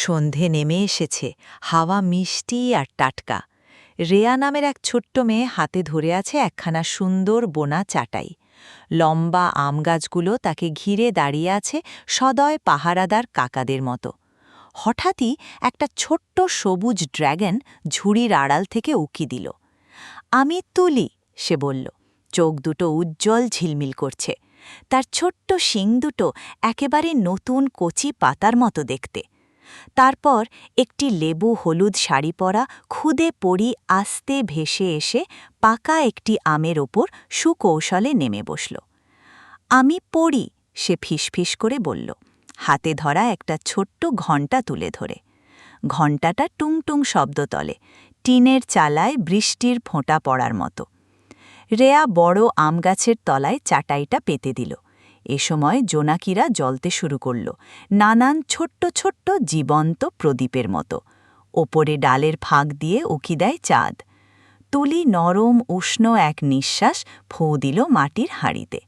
সন্ধে নেমে এসেছে, হাওয়া মিষ্টি আর টাটকা। রেয়া নামের এক ছোট্ট মেয়ে হাতে ধরে আছে একখানা সুন্দর বোনা চাটাই। লম্বা আম গাছগুলো তাকে ঘিরে দাঁড়িয়ে আছে সদয় পাহারাদার কাকাদের মতো। হঠাৎই একটা ছোট্ট সবুজ ড্র্যাগন ঝুড়ির আড়াল থেকে উকি দিল। আমি তুলি, সে বলল। চোখ দুটো উজ্জ্বল ঝিলমিল করছে। তার ছোট্ট শিং দুটো একেবারে নতুন কচি পাতার মতো দেখতে। তারপর একটি লেবু হলুদ শাড়ি পরা খুদে পড়ি আস্তে ভেসে এসে পাকা একটি আমের ওপর সুকৌশলে নেমে বসল। আমি পড়ি সে ফিসফিস করে বলল। হাতে ধরা একটা ছোট্ট ঘণ্টা তুলে ধরে। ঘণ্টাটা টুংটুং শব্দ তলে, টিনের চালায় বৃষ্টির ফোঁটা পড়ার মতো। রেয়া বড় আম গাছের তলায় চাটাইটা পেতে দিল। এ সময় জোনাকিরা জ্বলতে শুরু করল, নানান ছোট্ট ছোট্ট জীবন্ত প্রদীপের মতো। ওপরে ডালের ফাঁক দিয়ে উকি দেয় চাঁদ। তুলি নরম উষ্ণ এক নিঃশ্বাস ফোঁ দিল মাটির হাঁড়িতে।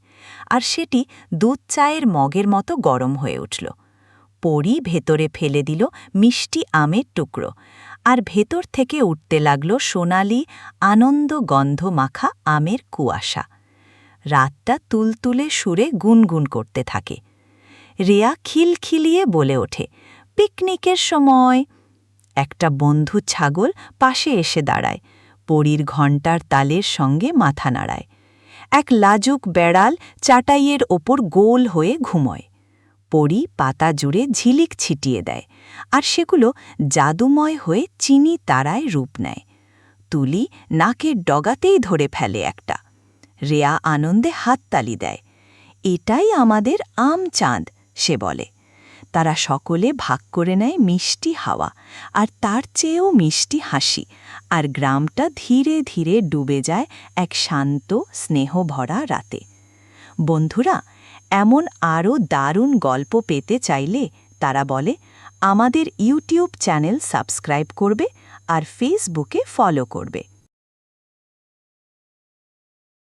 আর সেটি দুধ চায়ের মগের মতো গরম হয়ে উঠল। পরি ভেতরে ফেলে দিল মিষ্টি আমের টুকরো। আর ভেতর থেকে উঠতে লাগল সোনালি, আনন্দ গন্ধ মাখা আমের কুয়াশা। রাতটা তুলতুলে সুরে গুনগুন করতে থাকে। রেয়া খিলখিলিয়ে বলে ওঠে, পিকনিকের সময়। একটা বন্ধু ছাগল পাশে এসে দাঁড়ায়, পরীর ঘণ্টার তালের সঙ্গে মাথা নাড়ায়। এক লাজুক বেড়াল চাটাইয়ের ওপর গোল হয়ে ঘুমোয়। পরি পাতা জুড়ে ঝিলিক ছিটিয়ে দেয় আর সেগুলো জাদুময় হয়ে চিনি তারায় রূপ নেয়। তুলি নাকের ডগাতেই ধরে ফেলে একটা। রেয়া আনন্দে হাততালি দেয়। এটাই আমাদের আম চাঁদ, সে বলে। তারা সকলে ভাগ করে নেয় মিষ্টি হাওয়া, আর তার চেয়েও মিষ্টি হাসি, আর গ্রামটা ধীরে ধীরে ডুবে যায় এক শান্ত, স্নেহভরা রাতে। বন্ধুরা, এমন আরও দারুণ গল্প পেতে চাইলে তারা বলে, আমাদের ইউটিউব চ্যানেল সাবস্ক্রাইব করবে আর ফেসবুকে ফলো করবে।